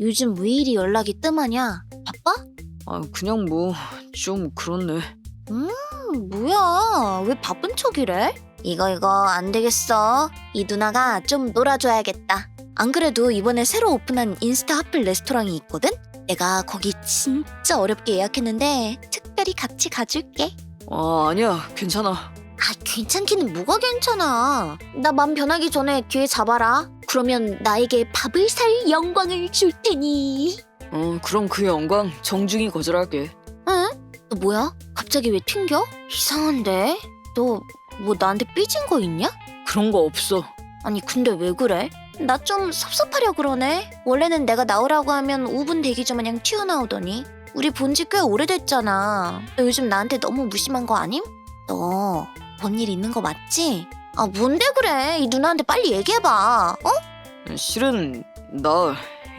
요즘 왜 이리 연락이 뜸하냐? 바빠? 아, 그냥 뭐 좀 그렇네. 음, 뭐야. 왜 바쁜 척이래? 이거 이거 안 되겠어. 이 누나가 좀 놀아줘야겠다. 안 그래도 이번에 새로 오픈한 인스타 핫플 레스토랑이 있거든? 내가 거기 진짜 어렵게 예약했는데 특별히 같이 가줄게. 아, 아니야. 괜찮아. 아, 괜찮기는 뭐가 괜찮아. 나 맘 변하기 전에 기회 잡아라. 그러면 나에게 밥을 살 영광을 줄 테니. 어, 그럼 그 영광 정중히 거절할게. 응? 너 뭐야? 갑자기 왜 튕겨? 이상한데? 너 뭐 나한테 삐진 거 있냐? 그런 거 없어. 아니 근데 왜 그래? 나 좀 섭섭하려 그러네. 원래는 내가 나오라고 하면 5분 대기 전 마냥 튀어나오더니 우리 본 지 꽤 오래됐잖아. 너 요즘 나한테 너무 무심한 거 아님? 너 뭔 일 있는 거 맞지? 아 뭔데 그래? 이 누나한테 빨리 얘기해봐. 어? 실은 나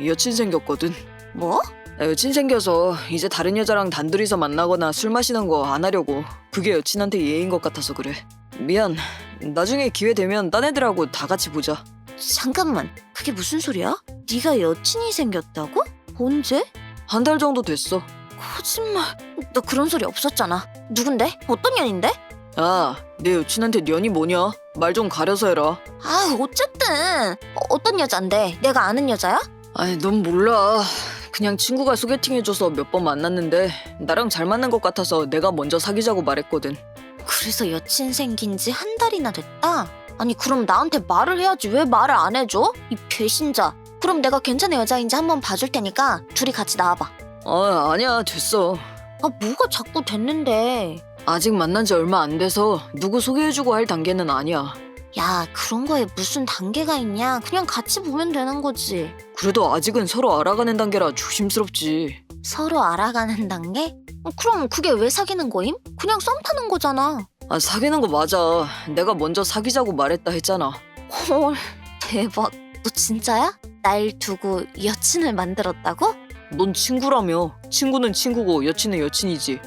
여친 생겼거든. 뭐? 나 여친 생겨서 이제 다른 여자랑 단둘이서 만나거나 술 마시는 거 안 하려고. 그게 여친한테 예인 것 같아서 그래. 미안. 나중에 기회 되면 딴 애들하고 다 같이 보자. 잠깐만. 그게 무슨 소리야? 네가 여친이 생겼다고? 언제? 한 달 정도 됐어. 거짓말. 너 그런 소리 없었잖아. 누군데? 어떤 년인데? 아, 내 여친한테 년이 뭐냐? 말 좀 가려서 해라. 아, 어쨌든 어, 어떤 여잔데? 내가 아는 여자야? 아니, 넌 몰라. 그냥 친구가 소개팅해줘서 몇 번 만났는데 나랑 잘 맞는 것 같아서 내가 먼저 사귀자고 말했거든. 그래서 여친 생긴 지 한 달이나 됐다. 아니 그럼 나한테 말을 해야지 왜 말을 안 해줘? 이 배신자. 그럼 내가 괜찮은 여자인지 한번 봐줄 테니까 둘이 같이 나와봐. 아, 아니야, 됐어. 아 뭐가 자꾸 됐는데? 아직 만난 지 얼마 안 돼서 누구 소개해주고 할 단계는 아니야. 야 그런 거에 무슨 단계가 있냐? 그냥 같이 보면 되는 거지. 그래도 아직은 서로 알아가는 단계라 조심스럽지. 서로 알아가는 단계? 어, 그럼 그게 왜 사귀는 거임? 그냥 썸 타는 거잖아. 아, 사귀는 거 맞아. 내가 먼저 사귀자고 말했다 했잖아. 헐 대박. 너 진짜야? 날 두고 여친을 만들었다고? 넌 친구라며. 친구는 친구고 여친은 여친이지.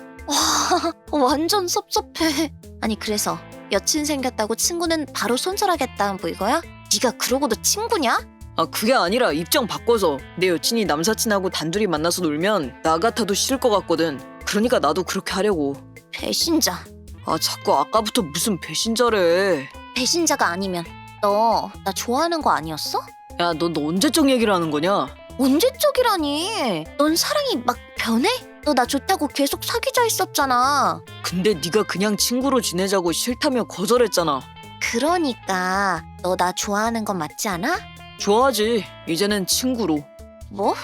와 완전 섭섭해. 아니 그래서 여친 생겼다고 친구는 바로 손절하겠다 뭐 이거야? 네가 그러고도 친구냐? 아, 그게 아니라 입장 바꿔서 내 여친이 남사친하고 단둘이 만나서 놀면 나 같아도 싫을 것 같거든. 그러니까 나도 그렇게 하려고. 배신자. 아, 자꾸 아까부터 무슨 배신자래. 배신자가 아니면 너 나 좋아하는 거 아니었어? 야, 너, 너 언제적 얘기를 하는 거냐? 언제적이라니? 넌 사랑이 막 변해? 너 나 좋다고 계속 사귀자 했었잖아. 근데 네가 그냥 친구로 지내자고 싫다며 거절했잖아. 그러니까 너 나 좋아하는 건 맞지 않아? 좋아하지. 이제는 친구로. 뭐?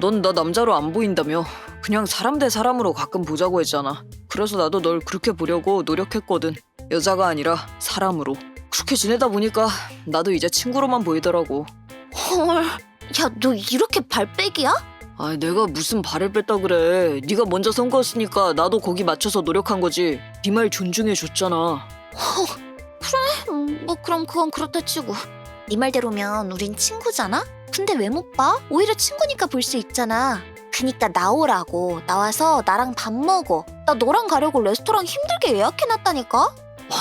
넌 나 남자로 안 보인다며. 그냥 사람 대 사람으로 가끔 보자고 했잖아. 그래서 나도 널 그렇게 보려고 노력했거든. 여자가 아니라 사람으로. 그렇게 지내다 보니까 나도 이제 친구로만 보이더라고. 헐. 야, 너 이렇게 발빼기야? 아, 내가 무슨 발을 뺐다 그래. 네가 먼저 선거했으니까 나도 거기 맞춰서 노력한 거지. 네 말 존중해 줬잖아. 음, 뭐 그럼 그건 그렇다 치고 네 말대로면 우린 친구잖아? 근데 왜 못 봐? 오히려 친구니까 볼 수 있잖아 그니까 나오라고 나와서 나랑 밥 먹어 나 너랑 가려고 레스토랑 힘들게 예약해놨다니까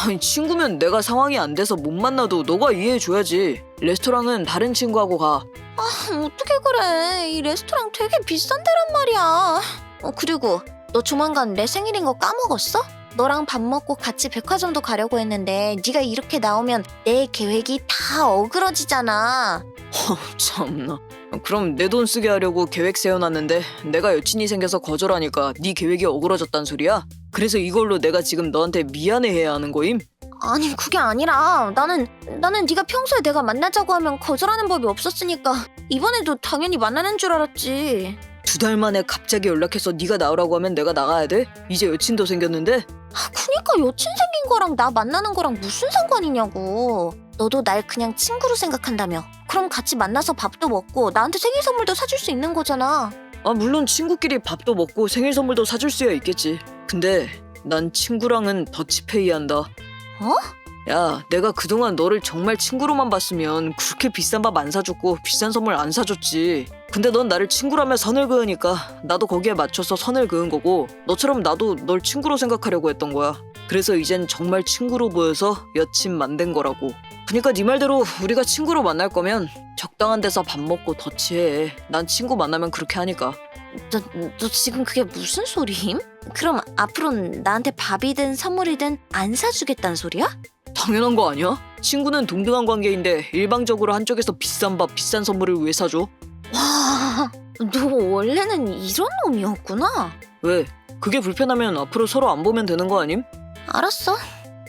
아니, 친구면 내가 상황이 안 돼서 못 만나도 너가 이해해 줘야지. 레스토랑은 다른 친구하고 가. 아, 어떻게 그래 이 레스토랑 되게 비싼 데란 말이야 어 그리고 너 조만간 내 생일인 거 까먹었어? 너랑 밥 먹고 같이 백화점도 가려고 했는데 네가 이렇게 나오면 내 계획이 다 어그러지잖아 참나. 그럼 내 돈 쓰게 하려고 계획 세워놨는데 내가 여친이 생겨서 거절하니까 네 계획이 어그러졌단 소리야? 그래서 이걸로 내가 지금 너한테 미안해해야 하는 거임? 아니 그게 아니라 나는 나는 네가 평소에 내가 만나자고 하면 거절하는 법이 없었으니까 이번에도 당연히 만나는 줄 알았지. 두 달 만에 갑자기 연락해서 네가 나오라고 하면 내가 나가야 돼? 이제 여친도 생겼는데? 아 그니까 여친 생긴 거랑 나 만나는 거랑 무슨 상관이냐고. 너도 날 그냥 친구로 생각한다며. 그럼 같이 만나서 밥도 먹고 나한테 생일 선물도 사줄 수 있는 거잖아. 아 물론 친구끼리 밥도 먹고 생일 선물도 사줄 수야 있겠지. 근데 난 친구랑은 더치페이 한다. 어? 야, 내가 그동안 너를 정말 친구로만 봤으면 그렇게 비싼 밥 안 사줬고 비싼 선물 안 사줬지. 근데 넌 나를 친구라며 선을 그으니까 나도 거기에 맞춰서 선을 그은 거고 너처럼 나도 널 친구로 생각하려고 했던 거야. 그래서 이젠 정말 친구로 보여서 여친 만든 거라고. 그니까 네 말대로 우리가 친구로 만날 거면 적당한 데서 밥 먹고 더치해. 난 친구 만나면 그렇게 하니까. 너, 너 지금 그게 무슨 소리임? 그럼 앞으로는 나한테 밥이든 선물이든 안 사주겠다는 소리야? 당연한 거 아니야? 친구는 동등한 관계인데 일방적으로 한쪽에서 비싼 밥, 비싼 선물을 왜 사줘? 와, 너 원래는 이런 놈이었구나. 왜? 그게 불편하면 앞으로 서로 안 보면 되는 거 아님? 알았어.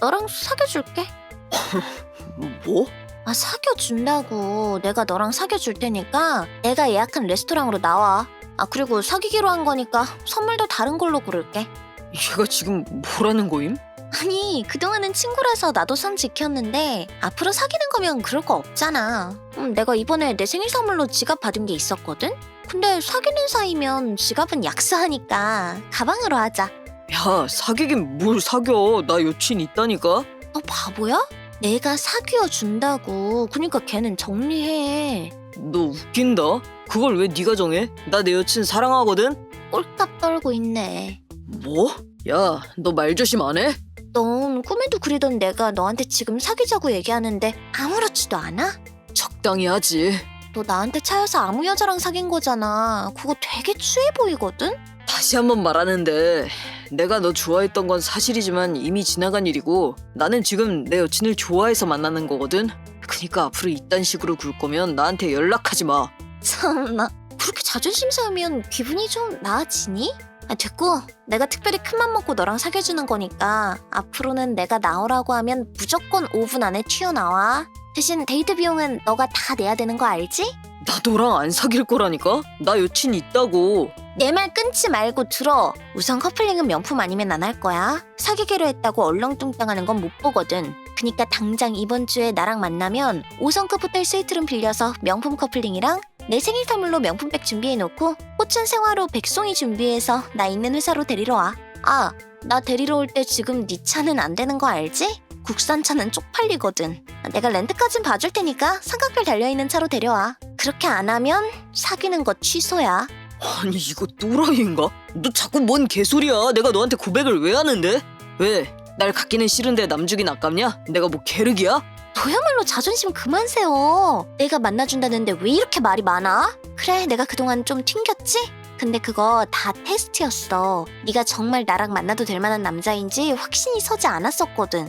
너랑 사귀어줄게. 뭐? 아, 사귀어준다고. 내가 너랑 사귀어줄 테니까 내가 예약한 레스토랑으로 나와. 아, 그리고 사귀기로 한 거니까 선물도 다른 걸로 고를게. 얘가 지금 뭐라는 거임? 아니, 그동안은 친구라서 나도 선 지켰는데 앞으로 사귀는 거면 그럴 거 없잖아. 음, 내가 이번에 내 생일 선물로 지갑 받은 게 있었거든? 근데 사귀는 사이면 지갑은 약소하니까 가방으로 하자. 야 사귀긴 뭘 사겨 나 여친 있다니까 너 바보야? 내가 사귀어 준다고. 그러니까 걔는 정리해. 너 웃긴다 그걸 왜 네가 정해? 나 내 여친 사랑하거든 꼴값 떨고 있네. 뭐? 야 너 말 조심 안 해? 넌 꿈에도 그리던 내가 너한테 지금 사귀자고 얘기하는데 아무렇지도 않아? 적당히 하지 너 나한테 차여서 아무 여자랑 사귄 거잖아. 그거 되게 추해 보이거든? 다시 한번 말하는데 내가 너 좋아했던 건 사실이지만 이미 지나간 일이고 나는 지금 내 여친을 좋아해서 만나는 거거든 그니까 앞으로 이딴 식으로 굴 거면 나한테 연락하지 마 참나. 그렇게 자존심 세우면 기분이 좀 나아지니? 아, 됐고 내가 특별히 큰맘 먹고 너랑 사귀어주는 거니까 앞으로는 내가 나오라고 하면 무조건 5분 안에 튀어나와. 대신 데이트 비용은 너가 다 내야 되는 거 알지? 나 너랑 안 사귈 거라니까? 나 여친 있다고 내 말 끊지 말고 들어. 우선 커플링은 명품 아니면 안 할 거야. 사귀기로 했다고 얼렁뚱땅하는 건 못 보거든. 그니까 당장 이번 주에 나랑 만나면 5성급 호텔 스위트룸 빌려서 명품 커플링이랑 내 생일 선물로 명품백 준비해놓고 꽃은 생화로 백송이 준비해서 나 있는 회사로 데리러 와. 아, 나 데리러 올 때 지금 네 차는 안 되는 거 알지? 국산 차는 쪽팔리거든. 내가 렌트까진 봐줄 테니까 삼각별 달려있는 차로 데려와. 그렇게 안 하면 사귀는 거 취소야. 아니 이거 또라이인가? 너 자꾸 뭔 개소리야 내가 너한테 고백을 왜 하는데? 왜? 날 갖기는 싫은데 남주긴 아깝냐? 내가 뭐 게르기야? 너야말로 자존심 그만 세워. 내가 만나준다는데 왜 이렇게 말이 많아? 그래, 내가 그동안 좀 튕겼지? 근데 그거 다 테스트였어. 네가 정말 나랑 만나도 될 만한 남자인지 확신이 서지 않았었거든.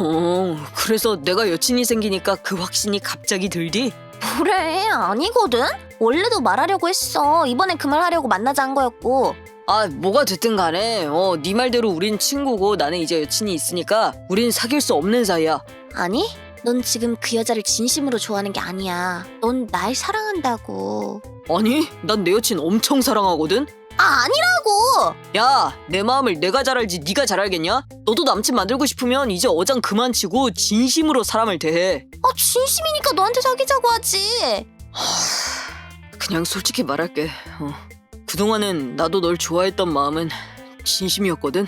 어 그래서 내가 여친이 생기니까 그 확신이 갑자기 들디? 뭐래, 아니거든? 원래도 말하려고 했어. 이번엔 그말 하려고 만나자 한 거였고. 아 뭐가 됐든 간에 어 네 말대로 우린 친구고 나는 이제 여친이 있으니까 우린 사귈 수 없는 사이야 아니, 넌 지금 그 여자를 진심으로 좋아하는 게 아니야. 넌 날 사랑한다고. 아니 난 내 여친 엄청 사랑하거든? 아, 아니라고! 야 내 마음을 내가 잘 알지 네가 잘 알겠냐? 너도 남친 만들고 싶으면 이제 어장 그만 치고 진심으로 사람을 대해 아, 진심이니까 너한테 사귀자고 하지. 그냥 솔직히 말할게. 어. 그동안은 나도 널 좋아했던 마음은 진심이었거든.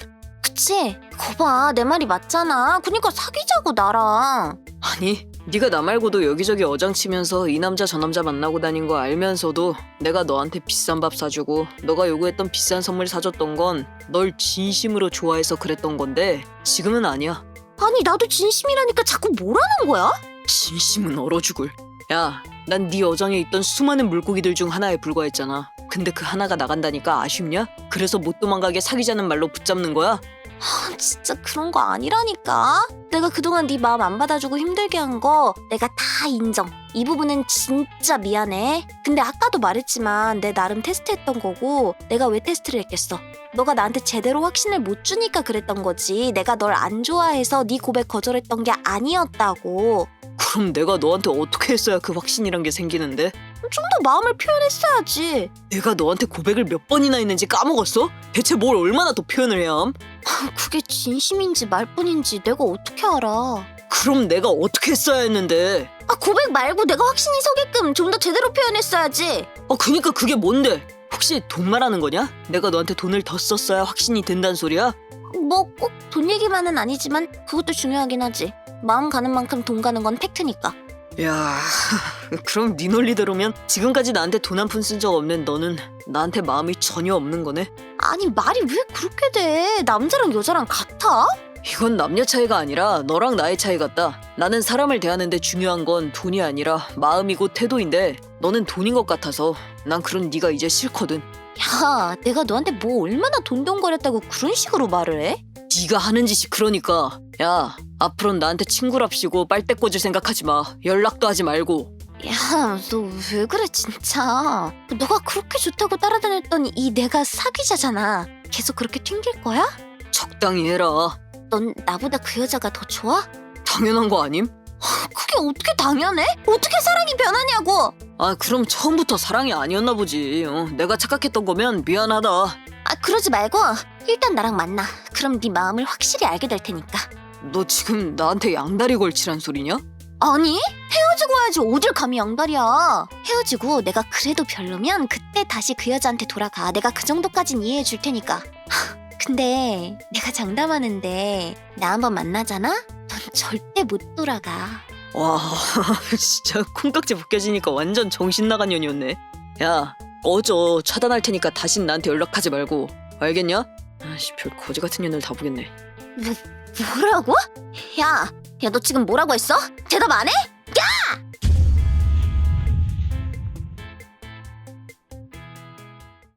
그치? 거봐 내 말이 맞잖아 그니까 사귀자고 나랑 아니, 네가 나 말고도 여기저기 어장치면서 이 남자 저 남자 만나고 다닌 거 알면서도 내가 너한테 비싼 밥 사주고 너가 요구했던 비싼 선물 사줬던 건 널 진심으로 좋아해서 그랬던 건데 지금은 아니야. 아니 나도 진심이라니까 자꾸 뭐라는 거야? 진심은 얼어 죽을. 야, 난 네 어장에 있던 수많은 물고기들 중 하나에 불과했잖아. 근데 그 하나가 나간다니까 아쉽냐? 그래서 못 도망가게 사귀자는 말로 붙잡는 거야? 아, 진짜 그런 거 아니라니까. 내가 그동안 네 마음 안 받아주고 힘들게 한 거 내가 다 인정. 이 부분은 진짜 미안해. 근데 아까도 말했지만 내 나름 테스트했던 거고 내가 왜 테스트를 했겠어? 너가 나한테 제대로 확신을 못 주니까 그랬던 거지. 내가 널 안 좋아해서 네 고백 거절했던 게 아니었다고. 그럼 내가 너한테 어떻게 했어야 그 확신이란 게 생기는데? 좀 더 마음을 표현했어야지. 내가 너한테 고백을 몇 번이나 했는지 까먹었어? 대체 뭘 얼마나 더 표현을 해야 함? 그게 진심인지 말뿐인지 내가 어떻게 알아? 그럼 내가 어떻게 했어야 했는데? 아 고백 말고 내가 확신이 서게끔 좀 더 제대로 표현했어야지. 어 그니까 그게 뭔데? 혹시 돈 말하는 거냐? 내가 너한테 돈을 더 썼어야 확신이 든다는 소리야? 뭐 꼭 돈 얘기만은 아니지만 그것도 중요하긴 하지. 마음 가는 만큼 돈 가는 건 팩트니까. 야, 그럼 네 논리대로면 지금까지 나한테 돈 한 푼 쓴 적 없는 너는 나한테 마음이 전혀 없는 거네? 아니 말이 왜 그렇게 돼? 남자랑 여자랑 같아? 이건 남녀 차이가 아니라 너랑 나의 차이 같다. 나는 사람을 대하는데 중요한 건 돈이 아니라 마음이고 태도인데 너는 돈인 것 같아서 난 그런 네가 이제 싫거든. 야, 내가 너한테 뭐 얼마나 돈돈거렸다고 그런 식으로 말을 해? 네가 하는 짓이 그러니까 야 앞으로는 나한테 친구랍시고 빨대 꽂을 생각하지 마. 연락도 하지 말고. 야, 너 왜 그래 진짜? 너가 그렇게 좋다고 따라다녔던 이 내가 사귀자잖아. 계속 그렇게 튕길 거야? 적당히 해라. 넌 나보다 그 여자가 더 좋아? 당연한 거 아님? 그게 어떻게 당연해? 어떻게 사랑이 변하냐고? 아 그럼 처음부터 사랑이 아니었나 보지. 어, 내가 착각했던 거면 미안하다. 아 그러지 말고 일단 나랑 만나. 그럼 네 마음을 확실히 알게 될 테니까. 너 지금 나한테 양다리 걸치란 소리냐? 아니 헤어지고 와야지 어딜 감히 양다리야. 헤어지고 내가 그래도 별로면 그때 다시 그 여자한테 돌아가. 내가 그 정도까진 이해해 줄 테니까. 하, 근데 내가 장담하는데 나 한번 만나잖아? 넌 절대 못 돌아가. 와 진짜 콩깍지 벗겨지니까 완전 정신 나간 년이었네. 야 꺼져 차단할 테니까 다신 나한테 연락하지 말고 알겠냐? 아씨 별 거지 같은 년을 다 보겠네. 뭐라고? 야, 야 너 지금 뭐라고 했어? 대답 안 해?